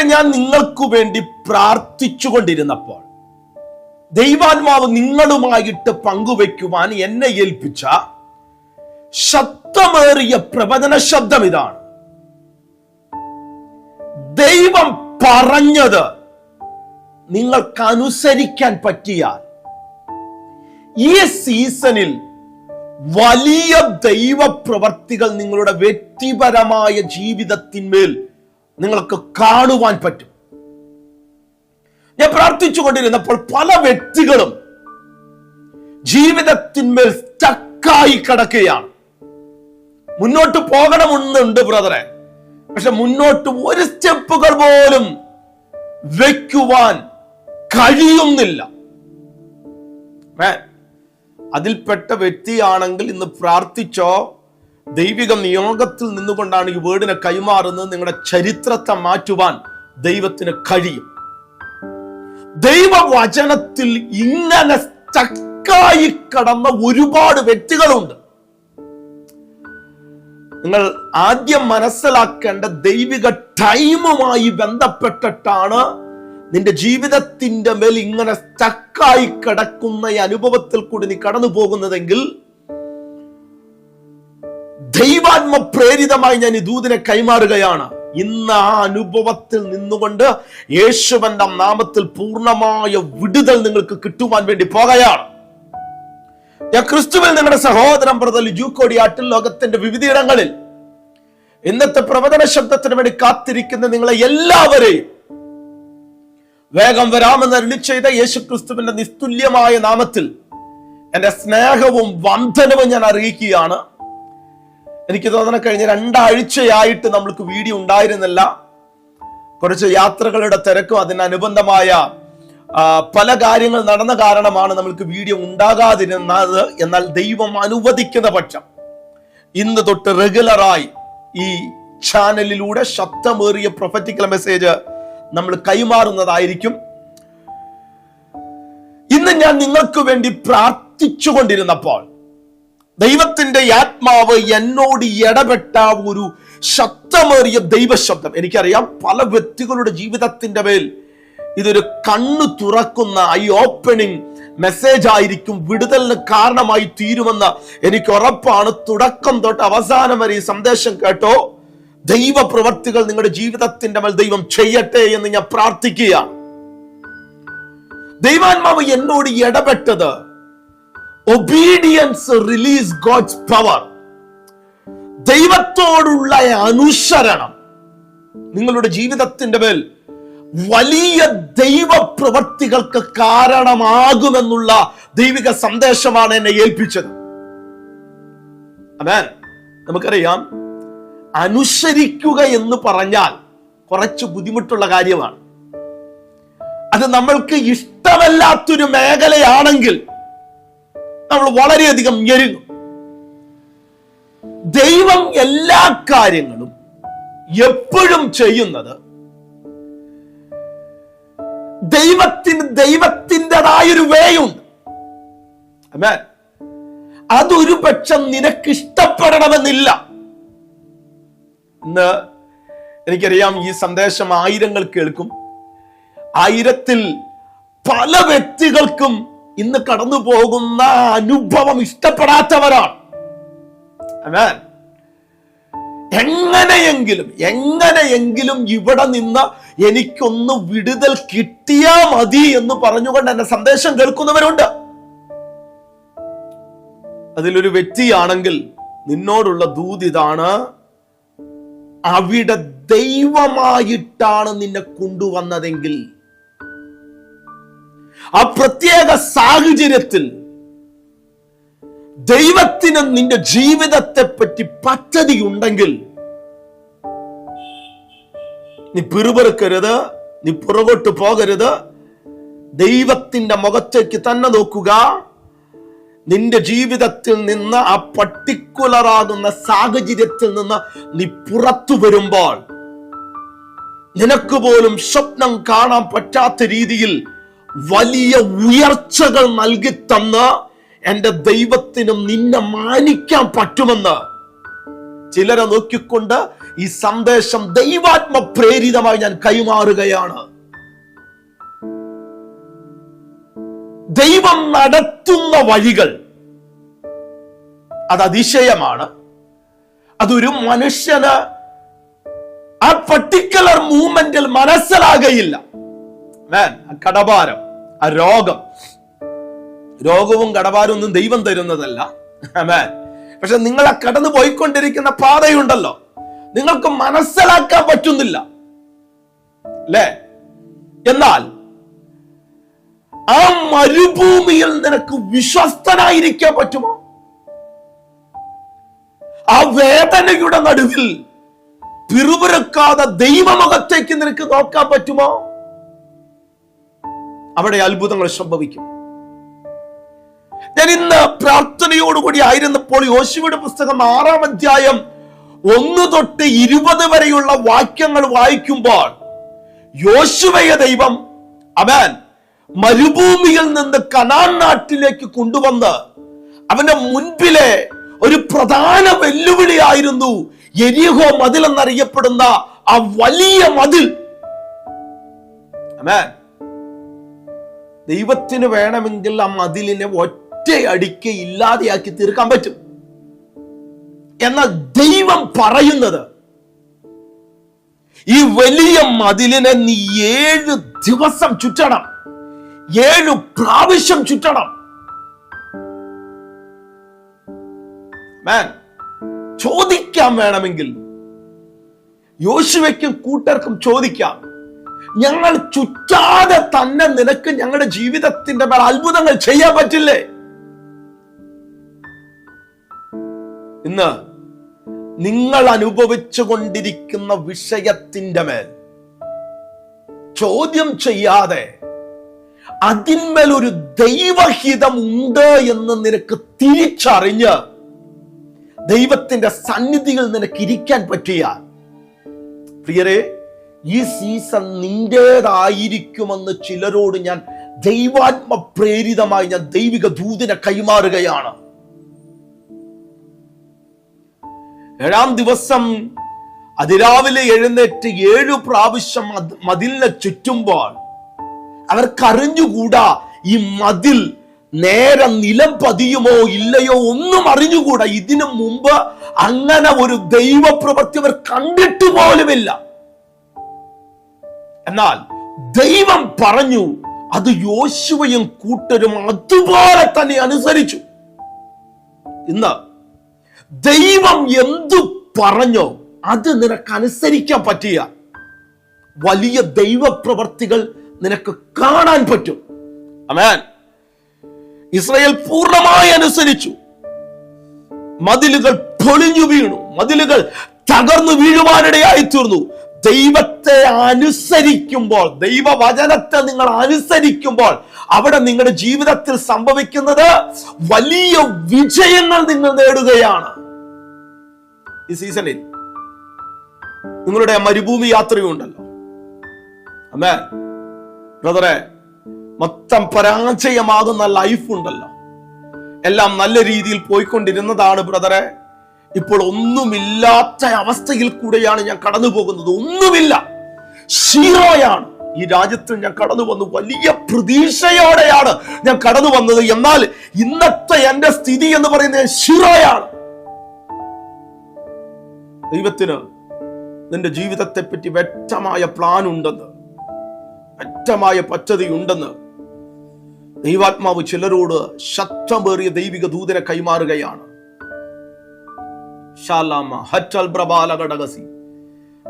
പ്രിയരെ ഞാൻ നിങ്ങൾക്ക് വേണ്ടി പ്രാർത്ഥിച്ചുകൊണ്ടിരുന്നപ്പോൾ ദൈവാത്മാവ് നിങ്ങളുമായിട്ട് പങ്കുവെക്കുവാൻ എന്നെ ഏൽപ്പിച്ച ശബ്ദമേറിയ പ്രവചന ശബ്ദം ഇതാണ്. ദൈവം പറഞ്ഞത് നിങ്ങൾക്ക് അനുസരിക്കാൻ പറ്റിയാൽ ഈ സീസണിൽ വലിയ ദൈവപ്രവർത്തികൾ നിങ്ങളുടെ വ്യക്തിപരമായ ജീവിതത്തിന്മേൽ നിങ്ങൾക്ക് കാണുവാൻ പറ്റും. ഞാൻ പ്രാർത്ഥിച്ചു കൊണ്ടിരുന്നപ്പോൾ പല വ്യക്തികളും ജീവിതത്തിന്മേൽ സ്റ്റക്കായി കിടക്കുകയാണ്. മുന്നോട്ട് പോകണമെന്നുണ്ട് ബ്രദറെ പക്ഷെ മുന്നോട്ട് ഒരു സ്റ്റെപ്പുകൾ പോലും വയ്ക്കുവാൻ കഴിയുന്നില്ല. അതിൽപ്പെട്ട വ്യക്തിയാണെങ്കിൽ ഇന്ന് പ്രാർത്ഥിച്ചോ ദൈവിക നിയോഗത്തിൽ നിന്നുകൊണ്ടാണ് ഈ വേർഡിനെ കൈമാറുന്നത്. നിങ്ങളുടെ ചരിത്രത്തെ മാറ്റുവാൻ ദൈവത്തിന് കഴിയും. ദൈവവചനത്തിൽ ഇങ്ങനെ സ്റ്റക്കായി കടന്ന ഒരുപാട് വ്യക്തികളുണ്ട്. നിങ്ങൾ ആദ്യം മനസ്സിലാക്കേണ്ട ദൈവിക ടൈമുമായി ബന്ധപ്പെട്ടിട്ടാണ് നിന്റെ ജീവിതത്തിന്റെ മേൽ ഇങ്ങനെ സ്റ്റക്കായി കിടക്കുന്ന ഈ അനുഭവത്തിൽ കൂടി നീ കടന്നു പോകുന്നതെങ്കിൽ ദൈവാത്മ പ്രേരിതമായി ഞാൻ ഈ ദൂതിനെ കൈമാറുകയാണ്. ഇന്ന് ആ അനുഭവത്തിൽ നിന്നുകൊണ്ട് യേശുവന്റെ നാമത്തിൽ പൂർണമായ വിടുതൽ നിങ്ങൾക്ക് കിട്ടുവാൻ വേണ്ടി പോകയാണ് ഞാൻ ക്രിസ്തുവിൽ നിങ്ങളുടെ സഹോദരൻ ബ്രദർ ജൂക്കോടിയാട്ടിൽ ലോകത്തിന്റെ വിവിധയിടങ്ങളിൽ ഇന്നത്തെ പ്രവചന ശബ്ദത്തിന് വേണ്ടി കാത്തിരിക്കുന്ന നിങ്ങളെ എല്ലാവരെയും വേഗം വരാമെന്ന് അരുളി ചെയ്ത യേശു ക്രിസ്തുവിന്റെ നിസ്തുല്യമായ നാമത്തിൽ എന്റെ സ്നേഹവും വന്ധനവും ഞാൻ അറിയിക്കുകയാണ്. എനിക്ക് തോന്നണ കഴിഞ്ഞ രണ്ടാഴ്ചയായിട്ട് നമ്മൾക്ക് വീഡിയോ ഉണ്ടായിരുന്നില്ല. കുറച്ച് യാത്രകളുടെ തിരക്കും അതിനനുബന്ധമായ പല കാര്യങ്ങൾ നടന്ന കാരണമാണ് നമ്മൾക്ക് വീഡിയോ ഉണ്ടാകാതിരുന്നത്. എന്നാൽ ദൈവം അനുവദിക്കുന്ന പക്ഷം ഇന്ന് തൊട്ട് റെഗുലറായി ഈ ചാനലിലൂടെ ശബ്ദമേറിയ പ്രൊഫറ്റിക്കൽ മെസ്സേജ് നമ്മൾ കൈമാറുന്നതായിരിക്കും. ഇന്ന് ഞാൻ നിങ്ങൾക്ക് വേണ്ടി പ്രാർത്ഥിച്ചുകൊണ്ടിരുന്നപ്പോൾ ദൈവത്തിന്റെ ആത്മാവ് എന്നോട് ഇടപെട്ട ഒരു ശബ്ദമേറിയ ദൈവശബ്ദം. എനിക്കറിയാം പല വ്യക്തികളുടെ ജീവിതത്തിന്റെ മേൽ ഇതൊരു കണ്ണു തുറക്കുന്ന ഐ ഓപ്പണിംഗ് മെസ്സേജ് ആയിരിക്കും വിടുതലിന് കാരണമായി തീരുമെന്ന് എനിക്ക് ഉറപ്പാണ്. തുടക്കം തൊട്ട് അവസാനം വരെ ഈ സന്ദേശം കേട്ടോ. ദൈവ പ്രവർത്തികൾ നിങ്ങളുടെ ജീവിതത്തിന്റെ മേൽ ദൈവം ചെയ്യട്ടെ എന്ന് ഞാൻ പ്രാർത്ഥിക്കുകയാണ്. ദൈവാത്മാവ് എന്നോട് ഇടപെട്ടത് ഒബീഡിയൻസ് റിലീസ് ഗോഡ്സ് പവർ ദൈവത്തോടുള്ള അനുസരണം. നിങ്ങളുടെ ജീവിതത്തിന്റെ മേൽ വലിയ ദൈവ പ്രവർത്തികൾക്ക് കാരണമാകുമെന്നുള്ള ദൈവിക സന്ദേശമാണ് എന്നെ ഏൽപ്പിച്ചത്. അമേൻ നമുക്കറിയാം അനുസരിക്കുക എന്ന് പറഞ്ഞാൽ കുറച്ച് ബുദ്ധിമുട്ടുള്ള കാര്യമാണ്. അത് നമ്മൾക്ക് ഇഷ്ടമല്ലാത്തൊരു മേഖലയാണെങ്കിൽ നമ്മൾ വളരെയധികം ഞെരുങ്ങും. ദൈവം എല്ലാ കാര്യങ്ങളും എപ്പോഴും ചെയ്യുന്നത് ദൈവത്തിന് ദൈവത്തിന്റെതായൊരു വേയുണ്ട്. അമേ അതൊരു പക്ഷം നിനക്ക് ഇഷ്ടപ്പെടണമെന്നില്ല ഇന്ന് എനിക്കറിയാം ഈ സന്ദേശം ആയിരങ്ങൾ കേൾക്കും. ആയിരത്തിൽ പല വ്യക്തികൾക്കും ഇന്ന് കടന്നു പോകുന്ന അനുഭവം ഇഷ്ടപ്പെടാത്തവരാണ്. എങ്ങനെയെങ്കിലും എങ്ങനെയെങ്കിലും ഇവിടെ നിന്ന് എനിക്കൊന്ന് വിടുതൽ കിട്ടിയാ മതി എന്ന് പറഞ്ഞുകൊണ്ട് എന്റെ സന്ദേശം കേൾക്കുന്നവരുണ്ട് അതിലൊരു വ്യക്തിയാണെങ്കിൽ നിന്നോടുള്ള ദൂത് ഇതാണ് അവിടെ ദൈവമായിട്ടാണ് നിന്നെ കൊണ്ടുവന്നതെങ്കിൽ ആ പ്രത്യേക സാഹചര്യത്തിൽ ദൈവത്തിന് നിന്റെ ജീവിതത്തെ പറ്റി പദ്ധതി ഉണ്ടെങ്കിൽ നീ പിറുപെറുക്കരുത് നീ പുറകോട്ട് പോകരുത്. ദൈവത്തിന്റെ മുഖത്തേക്ക് തന്നെ നോക്കുക. നിന്റെ ജീവിതത്തിൽ നിന്ന് ആ പട്ടിക്കുലറാകുന്ന സാഹചര്യത്തിൽ നിന്ന് നീ പുറത്തു വരുമ്പോൾ നിനക്ക് പോലും സ്വപ്നം കാണാൻ പറ്റാത്ത രീതിയിൽ വലിയ ഉയർച്ചകൾ നൽകി തന്ന എന്റെ ദൈവത്തിനും നിന്നെ മാനിക്കാൻ പറ്റുമെന്ന് ചിലരെ നോക്കിക്കൊണ്ട് ഈ സന്ദേശം ദൈവാത്മ പ്രേരിതമായി ഞാൻ കൈമാറുകയാണ്. ദൈവം നടത്തുന്ന വഴികൾ അത് അതിശയമാണ്. അതൊരു മനുഷ്യന് ആ പർട്ടിക്കുലർ മൂവ്മെന്റിൽ മനസ്സിലാകയില്ല. Man, ആ കടഭാരം ആ രോഗം. രോഗവും കടഭാരവും ഒന്നും ദൈവം തരുന്നതല്ല. മാൻ പക്ഷെ നിങ്ങളെ കടന്നു പോയിക്കൊണ്ടിരിക്കുന്ന പാതയുണ്ടല്ലോ. നിങ്ങൾക്ക് മനസ്സിലാക്കാൻ പറ്റുന്നില്ല. അല്ലേ? എന്നാൽ ആ മരുഭൂമിയിൽ നിനക്ക് വിശ്വസ്തനായിരിക്കാൻ പറ്റുമോ? ആ വേദനയുടെ നടുവിൽ പിറുപിറുക്കാതെ ദൈവമുഖത്തേക്ക് നിനക്ക് നോക്കാൻ പറ്റുമോ? അവിടെ അത്ഭുതങ്ങൾ സംഭവിക്കും ഞാൻ ഇന്ന് പ്രാർത്ഥനയോടുകൂടി ആയിരുന്നപ്പോൾ യോശുവയുടെ പുസ്തകം ആറാം അധ്യായം ഒന്ന് തൊട്ട് ഇരുപത് വരെയുള്ള വാക്യങ്ങൾ വായിക്കുമ്പോൾ യോശുവയ ദൈവം അവൻ മരുഭൂമിയിൽ നിന്ന് കനാൻ നാട്ടിലേക്ക് കൊണ്ടുവന്ന് അവന്റെ മുൻപിലെ ഒരു പ്രധാന വെല്ലുവിളിയായിരുന്നു എരിഹോ മതിൽ എന്നറിയപ്പെടുന്ന ആ വലിയ മതിൽ Amen. ദൈവത്തിന് വേണമെങ്കിൽ ആ മതിലിനെ ഒറ്റയടിക്ക് ഇല്ലാതെയാക്കി തീർക്കാൻ പറ്റും. എന്നാൽ ദൈവം പറയുന്നത് ഈ വലിയ മതിലിനെ നീ ഏഴ് ദിവസം ചുറ്റണം ഏഴു പ്രാവശ്യം ചുറ്റണം. മാൻ ചോദിക്കാം വേണമെങ്കിൽ യോശുവയ്ക്കും കൂട്ടർക്കും ചോദിക്കാം. ഞങ്ങൾ ചുറ്റാതെ തന്നെ നിനക്ക് ഞങ്ങളുടെ ജീവിതത്തിന്റെ മേൽ അത്ഭുതങ്ങൾ ചെയ്യാൻ പറ്റില്ലേ? ഇന്ന് നിങ്ങൾ അനുഭവിച്ചു കൊണ്ടിരിക്കുന്ന വിഷയത്തിന്റെ മേൽ ചോദ്യം ചെയ്യാതെ അതിന്മേൽ ഒരു ദൈവഹിതം ഉണ്ട് എന്ന് നിനക്ക് തിരിച്ചറിഞ്ഞ് ദൈവത്തിന്റെ സന്നിധിയിൽ നിനക്ക് ഇരിക്കാൻ പറ്റിയ പ്രിയരെ ഈ സീസൺ നിന്റേതായിരിക്കുമെന്ന് ചിലരോട് ഞാൻ ദൈവാത്മ പ്രേരിതമായി ഞാൻ ദൈവിക ദൂതിനെ കൈമാറുകയാണ്. ഏഴാം ദിവസം അതിരാവിലെ എഴുന്നേറ്റ് ഏഴു പ്രാവശ്യം മത് മതിലിനെ ചുറ്റുമ്പോൾ അവർക്കറിഞ്ഞുകൂടാ ഈ മതിൽ നേരെ നിലം പതിയുമോ ഇല്ലയോ ഒന്നും അറിഞ്ഞുകൂടാ. ഇതിനു മുമ്പ് അങ്ങനെ ഒരു ദൈവപ്രവൃത്തി അവർ കണ്ടിട്ട് പോലുമില്ല. എന്നാൽ ദൈവം പറഞ്ഞു അത് യോശുവയും കൂട്ടരും അതുപോലെ തന്നെ അനുസരിച്ചു. ഇന്ന് ദൈവം എന്തു പറഞ്ഞോ അത് നിനക്ക് അനുസരിക്കാൻ പറ്റിയ വലിയ ദൈവപ്രവർത്തികൾ നിനക്ക് കാണാൻ പറ്റും. അമേൻ ഇസ്രയേൽ പൂർണമായി അനുസരിച്ചു. മതിലുകൾ പൊളിഞ്ഞു വീണു. മതിലുകൾ തകർന്നു വീഴുവാനിടയായി തീർന്നു ദൈവത്തെ അനുസരിക്കുമ്പോൾ ദൈവവചനത്തെ നിങ്ങൾ അനുസരിക്കുമ്പോൾ അവിടെ നിങ്ങളുടെ ജീവിതത്തിൽ സംഭവിക്കുന്നത് വലിയ വിജയങ്ങൾ നിങ്ങൾ നേടുകയാണ്. ഈ സീസണിൽ നിങ്ങളുടെ മരുഭൂമി യാത്രയുണ്ടല്ലോ. അമ്മേ ബ്രദറെ മൊത്തം പരാജയമാകുന്ന ലൈഫ് ഉണ്ടല്ലോ. എല്ലാം നല്ല രീതിയിൽ പോയിക്കൊണ്ടിരുന്നതാണ് ബ്രദറെ. ഇപ്പോൾ ഒന്നുമില്ലാത്ത അവസ്ഥയിൽ കൂടെയാണ് ഞാൻ കടന്നു പോകുന്നത്. ഒന്നുമില്ല. ഷീറോയാണ് ഈ രാജ്യത്തിൽ ഞാൻ കടന്നു വന്നു. വലിയ പ്രതീക്ഷയോടെയാണ് ഞാൻ കടന്നു വന്നത്. എന്നാൽ ഇന്നത്തെ എന്റെ സ്ഥിതി എന്ന് പറയുന്നത് ഷിറോയാണ് ദൈവത്തിന് നിന്റെ ജീവിതത്തെ പറ്റി വ്യക്തമായ പ്ലാൻ ഉണ്ടെന്ന് വ്യക്തമായ പദ്ധതി ഉണ്ടെന്ന് ദൈവാത്മാവ് ചിലരോട് ശക്തമേറിയ ദൈവിക ദൂതനെ കൈമാറുകയാണ്. ഷാലാമ ഹറ്റൽ പ്രബാല ഘടകസി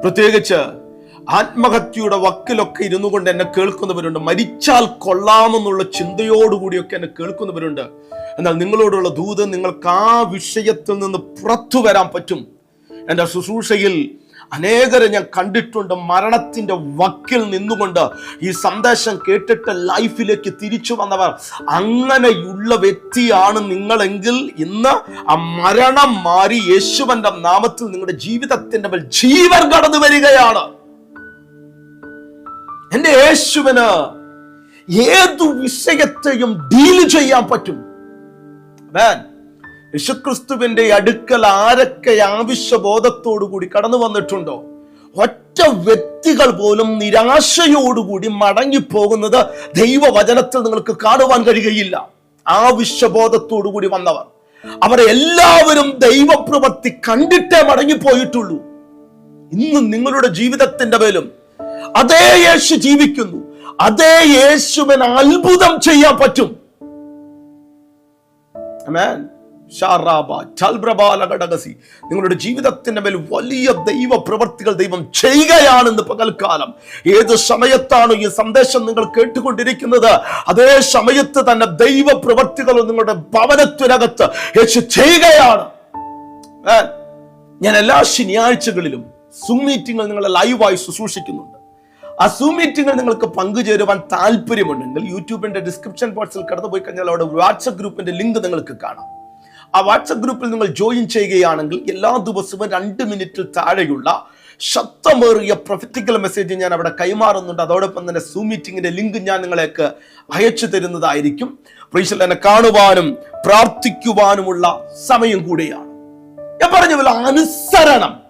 പ്രത്യേകിച്ച് ആത്മഹത്യയുടെ വക്കിലൊക്കെ ഇരുന്നു കൊണ്ട് എന്നെ കേൾക്കുന്നവരുണ്ട്. മരിച്ചാൽ കൊള്ളാമെന്നുള്ള ചിന്തയോടുകൂടിയൊക്കെ എന്നെ കേൾക്കുന്നവരുണ്ട്. എന്നാൽ നിങ്ങളോടുള്ള ദൂത് നിങ്ങൾക്ക് ആ വിഷയത്തിൽ നിന്ന് പുറത്തു വരാൻ പറ്റും. എന്റെ ശുശ്രൂഷയിൽ അനേകരെ ഞാൻ കണ്ടിട്ടുണ്ട് മരണത്തിന്റെ വക്കിൽ നിന്നുകൊണ്ട്. ഈ സന്ദേശം കേട്ടിട്ട് ലൈഫിലേക്ക് തിരിച്ചു വന്നവർ. അങ്ങനെയുള്ള വ്യക്തിയാണ് നിങ്ങളെങ്കിൽ ഇന്ന് ആ മരണം മാറി യേശുവന്റെ നാമത്തിൽ നിങ്ങളുടെ ജീവിതത്തിന്റെ മേൽ ജീവൻ കടന്നു വരികയാണ്. എന്റെ യേശുവിന് ഏതു വിഷയത്തെയും ഡീൽ ചെയ്യാൻ പറ്റും. യേശുക്രിസ്തുവിന്റെ അടുക്കൽ ആരൊക്കെ ആവശ്യബോധത്തോടു കൂടി കടന്നു വന്നിട്ടുണ്ടോ? ഒറ്റ വ്യക്തികൾ പോലും നിരാശയോടുകൂടി മടങ്ങിപ്പോകുന്നത് ദൈവവചനത്തിൽ നിങ്ങൾക്ക് കാണുവാൻ കഴിയുകയില്ല. ആവശ്യബോധത്തോടു കൂടി വന്നവർ. അവരെ എല്ലാവരും ദൈവപ്രവൃത്തി കണ്ടിട്ടേ മടങ്ങിപ്പോയിട്ടുള്ളൂ. ഇന്നും നിങ്ങളുടെ ജീവിതത്തിന്റെ മേലും അതേ യേശു ജീവിക്കുന്നു. അതേ യേശുവിന് അത്ഭുതം ചെയ്യാൻ പറ്റും. നിങ്ങളുടെ ജീവിതത്തിന്റെ മേൽ വലിയ ദൈവ പ്രവർത്തികൾ ദൈവം ചെയ്യുകയാണെന്ന് പകൽക്കാലം. ഏത് സമയത്താണ് ഈ സന്ദേശം നിങ്ങൾ കേട്ടുകൊണ്ടിരിക്കുന്നത്? അതേ സമയത്ത് തന്നെ ദൈവ പ്രവർത്തികൾ നിങ്ങളുടെ ഭവനത്തിനകത്ത് യേശു ചെയ്യുകയാണ്. ഞാൻ എല്ലാ ശനിയാഴ്ചകളിലും സൂം മീറ്റിംഗുകൾ നിങ്ങളെ ലൈവായി ശുശ്രൂഷിക്കുന്നുണ്ട്. ആ സൂം മീറ്റിംഗിൽ നിങ്ങൾക്ക് പങ്കുചേരുവാൻ താല്പര്യമുണ്ടെങ്കിൽ യൂട്യൂബിന്റെ ഡിസ്ക്രിപ്ഷൻ ബോക്സിൽ കടന്നു പോയി കഴിഞ്ഞാൽ അവിടെ വാട്സപ്പ് ഗ്രൂപ്പിന്റെ ലിങ്ക് നിങ്ങൾക്ക് കാണാം. ആ വാട്സപ്പ് ഗ്രൂപ്പിൽ നിങ്ങൾ ജോയിൻ ചെയ്യുകയാണെങ്കിൽ എല്ലാ ദിവസവും രണ്ട് മിനിറ്റിൽ താഴെയുള്ള ശക്തമേറിയ പ്രൊഫറ്റിക്കൽ മെസ്സേജ് ഞാൻ അവിടെ കൈമാറുന്നുണ്ട്. അതോടൊപ്പം തന്നെ സൂ മീറ്റിംഗിന്റെ ലിങ്ക് ഞാൻ നിങ്ങളേക്ക് അയച്ചു തരുന്നതായിരിക്കും. പ്രീശൽ എന്നെ കാണുവാനും പ്രാർത്ഥിക്കുവാനുമുള്ള സമയം കൂടിയാണ്. ഞാൻ പറഞ്ഞ പോലെ അനുസരണം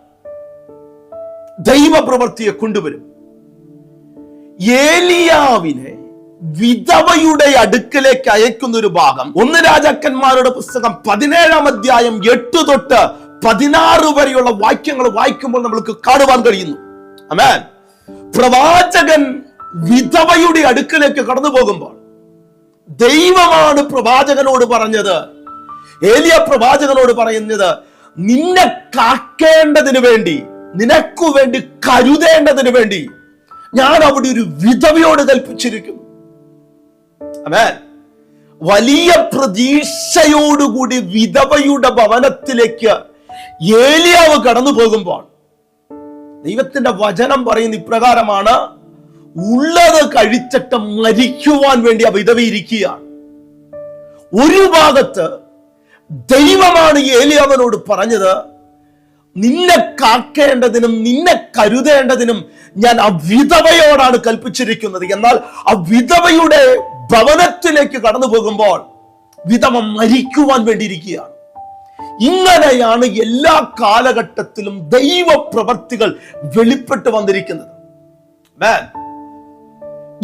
ദൈവപ്രവൃത്തിയെ കൊണ്ടുവരും. ഏലിയാവിനെ വിധവയുടെ അടുക്കലേക്ക് അയക്കുന്ന ഒരു ഭാഗം. ഒന്ന് രാജാക്കന്മാരുടെ പുസ്തകം പതിനേഴാം അധ്യായം എട്ട് തൊട്ട് പതിനാറ് വരെയുള്ള വാക്യങ്ങൾ വായിക്കുമ്പോൾ നമ്മൾക്ക് കാണുവാൻ കഴിയുന്നു. അമേൻ പ്രവാചകൻ വിധവയുടെ അടുക്കലേക്ക് കടന്നു പോകുമ്പോൾ ദൈവമാണ് പ്രവാചകനോട് പറഞ്ഞത്. ഏലിയ പ്രവാചകനോട് പറയുന്നത് നിന്നെ കാക്കേണ്ടതിന് വേണ്ടി നിനക്കു വേണ്ടി കരുതേണ്ടതിന് വേണ്ടി ഞാൻ അവിടെ ഒരു വിധവയോട് കൽപ്പിച്ചിരിക്കുന്നു. വലിയ പ്രതീക്ഷയോടുകൂടി വിധവയുടെ ഭവനത്തിലേക്ക് ഏലിയാവ് കടന്നു പോകുമ്പോൾ ദൈവത്തിന്റെ വചനം പറയുന്ന ഇപ്രകാരമാണ് ഉള്ളത് കഴിച്ചിട്ട് മരിക്കുവാൻ വേണ്ടി ആ വിധവ ഇരിക്കുകയാണ്. ഒരു ഭാഗത്ത് ദൈവമാണ് ഏലിയാവനോട് പറഞ്ഞത് നിന്നെ കാക്കേണ്ടതിനും നിന്നെ കരുതേണ്ടതിനും ഞാൻ ആ വിധവയോടാണ് കൽപ്പിച്ചിരിക്കുന്നത്. എന്നാൽ ആ വിധവയുടെ ഭവനത്തിലേക്ക് കടന്നു പോകുമ്പോൾ വിധവ മരിക്കുവാൻ വേണ്ടിയിരിക്കുകയാണ്. ഇങ്ങനെയാണ് എല്ലാ കാലഘട്ടത്തിലും ദൈവ പ്രവർത്തികൾ വെളിപ്പെട്ട് വന്നിരിക്കുന്നത്.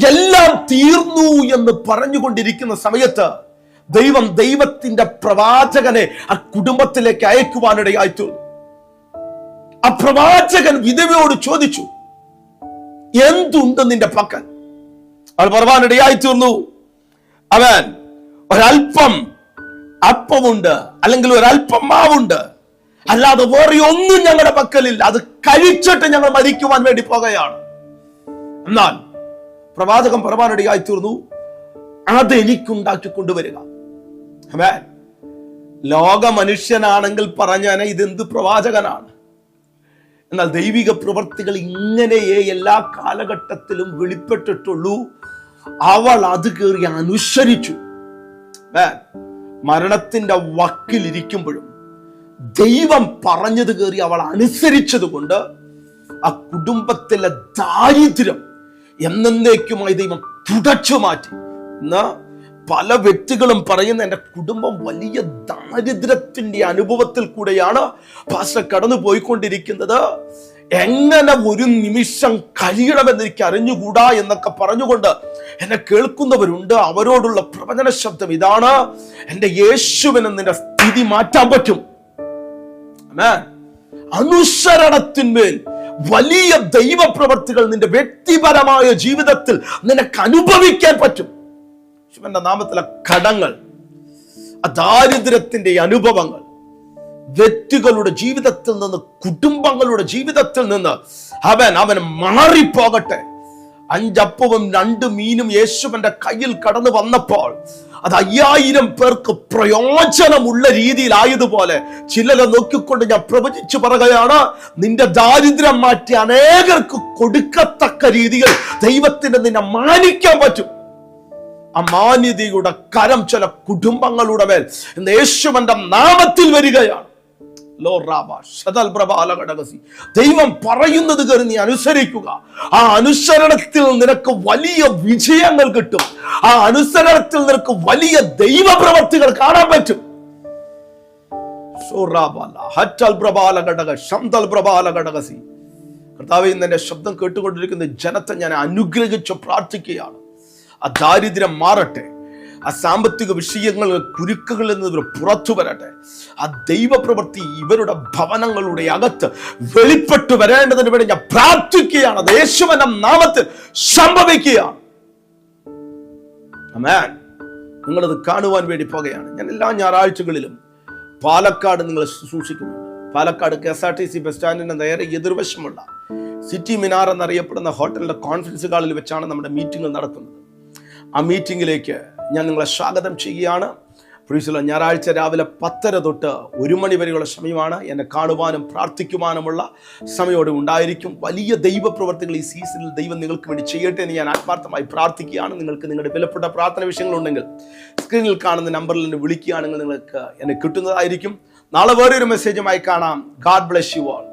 എല്ലാം തീർന്നു എന്ന് പറഞ്ഞുകൊണ്ടിരിക്കുന്ന സമയത്ത് ദൈവം ദൈവത്തിന്റെ പ്രവാചകനെ ആ കുടുംബത്തിലേക്ക് അയക്കുവാനിടയായി തീർന്നു. ആ പ്രവാചകൻ വിധവയോട് ചോദിച്ചു എന്തുണ്ട് നിന്റെ പക്കൽ? അവൾ പറവാനിടയായി തീർന്നു. അവൻ ഒരൽപ്പം അപ്പമുണ്ട് അല്ലെങ്കിൽ ഒരൽപ്പം മാവുണ്ട്. അല്ലാതെ വേറെ ഒന്നും ഞങ്ങളുടെ പക്കലില്ല. അത് കഴിച്ചിട്ട് ഞങ്ങൾ മരിക്കുവാൻ വേണ്ടി പോകുകയാണ്. എന്നാൽ പ്രവാചകൻ പറവാനിടയായി തീർന്നു. അത് എനിക്കുണ്ടാക്കി കൊണ്ടുവരിക. ലോക മനുഷ്യനാണെങ്കിൽ പറഞ്ഞാനെ ഇതെന്ത് പ്രവാചകനാണ്? എന്നാൽ ദൈവിക പ്രവർത്തികൾ ഇങ്ങനെയേ എല്ലാ കാലഘട്ടത്തിലും വെളിപ്പെട്ടിട്ടുള്ളൂ. അവൾ അത് കയറി അനുസരിച്ചു. മരണത്തിന്റെ വക്കിലിരിക്കുമ്പോഴും ദൈവം പറഞ്ഞത് കയറി അവൾ അനുസരിച്ചത് കൊണ്ട് ആ കുടുംബത്തിലെ ദാരിദ്ര്യം എന്നേക്കുമായി ദൈവം തുടച്ചു മാറ്റി. ഇന്ന് പല വ്യക്തികളും പറയുന്ന എന്റെ കുടുംബം വലിയ ദാരിദ്ര്യത്തിന്റെ അനുഭവത്തിൽ കൂടെയാണ് ഭാഷ കടന്നു പോയിക്കൊണ്ടിരിക്കുന്നത്. എങ്ങനെ ഒരു നിമിഷം കഴിയണമെന്ന് എനിക്ക് അറിഞ്ഞുകൂടാ എന്നൊക്കെ പറഞ്ഞുകൊണ്ട് എന്നെ കേൾക്കുന്നവരുണ്ട്. അവരോടുള്ള പ്രവചന ശബ്ദം ഇതാണ്. എന്റെ യേശുവിനെ നിന്റെ സ്ഥിതി മാറ്റാൻ പറ്റും. അനുസരണത്തിന്മേൽ വലിയ ദൈവപ്രവർത്തികൾ നിന്റെ വ്യക്തിപരമായ ജീവിതത്തിൽ നിനക്ക് അനുഭവിക്കാൻ പറ്റും. ശിവന്റെ നാമത്തിലെ കടങ്ങൾ ആ ദാരിദ്ര്യത്തിന്റെ അനുഭവങ്ങൾ വ്യക്തികളുടെ ജീവിതത്തിൽ നിന്ന് കുടുംബങ്ങളുടെ ജീവിതത്തിൽ നിന്ന് അവൻ അവൻ മാറിപ്പോകട്ടെ. അഞ്ചപ്പവും രണ്ട് മീനും യേശുവിന്റെ കയ്യിൽ കടന്നു വന്നപ്പോൾ അത് അയ്യായിരം പേർക്ക് പ്രയോജനമുള്ള രീതിയിലായതുപോലെ ചിലരെ നോക്കിക്കൊണ്ട് ഞാൻ പ്രവചിച്ചു പറയുകയാണ് നിന്റെ ദാരിദ്ര്യം മാറ്റി അനേകർക്ക് കൊടുക്കത്തക്ക രീതിയിൽ ദൈവത്തിന് നിന്നെ മാനിക്കാൻ പറ്റും. ആ മാന്യതയുടെ കരം ചില കുടുംബങ്ങളുടെ മേൽ. ഇന്ന് യേശുവന്റെ നാമത്തിൽ വരികയാണ്. ലോ ദൈവം പറയുന്നത് കയറി നീ അനുസരിക്കുക. ആ അനുസരണത്തിൽ നിനക്ക് വലിയ വിജയങ്ങൾ കിട്ടും. ആ അനുസരണത്തിൽ നിനക്ക് വലിയ ദൈവപ്രവർത്തികൾ കാണാൻ പറ്റും. കർത്താവ് ഇന്ന് എന്റെ ശബ്ദം കേട്ടുകൊണ്ടിരിക്കുന്ന ജനത്തെ ഞാൻ അനുഗ്രഹിച്ച് പ്രാർത്ഥിക്കുകയാണ്. ആ ദാരിദ്ര്യം മാറട്ടെ. ആ സാമ്പത്തിക വിഷയങ്ങൾ കുരുക്കുകളിൽ നിന്ന് ഇവർ പുറത്തു വരട്ടെ. ആ ദൈവപ്രവൃത്തി ഇവരുടെ ഭവനങ്ങളുടെ അകത്ത് വെളിപ്പെട്ടു വരേണ്ടതിന് വേണ്ടി ഞാൻ പ്രാർത്ഥിക്കുകയാണ്. അത് യേശുവനം നാമത്തിൽ സംഭവിക്കുകയാണ് നിങ്ങളത് കാണുവാൻ വേണ്ടി പോകുകയാണ്. ഞാൻ എല്ലാ ഞായറാഴ്ചകളിലും പാലക്കാട് നിങ്ങൾ സൂക്ഷിക്കുന്നു Palakkad K S R T C bus സ്റ്റാൻഡിന്റെ നേരെ എതിർവശമുള്ള സിറ്റി മിനാർ എന്നറിയപ്പെടുന്ന ഹോട്ടലിന്റെ കോൺഫറൻസ് ഹാളിൽ വെച്ചാണ് നമ്മുടെ മീറ്റിംഗ് നടക്കുന്നത്. ആ മീറ്റിംഗിലേക്ക് ഞാൻ നിങ്ങളെ സ്വാഗതം ചെയ്യുകയാണ്. പ്രീസുള്ള ഞായറാഴ്ച രാവിലെ പത്തര തൊട്ട് ഒരു മണി വരെയുള്ള സമയമാണ് എന്നെ കാണുവാനും പ്രാർത്ഥിക്കുവാനുമുള്ള സമയോടെ ഉണ്ടായിരിക്കും. വലിയ ദൈവപ്രവർത്തികൾ ഈ സീസണിൽ ദൈവം നിങ്ങൾക്ക് വേണ്ടി ചെയ്യട്ടെ എന്ന് ഞാൻ ആത്മാർത്ഥമായി പ്രാർത്ഥിക്കുകയാണ്. നിങ്ങൾക്ക് നിങ്ങളുടെ വിലപ്പെട്ട പ്രാർത്ഥന വിഷയങ്ങളുണ്ടെങ്കിൽ സ്ക്രീനിൽ കാണുന്ന നമ്പറിൽ എന്നെ വിളിക്കുകയാണെങ്കിൽ നിങ്ങൾക്ക് എന്നെ കിട്ടുന്നതായിരിക്കും. നാളെ വേറൊരു മെസ്സേജുമായി കാണാം. God bless you all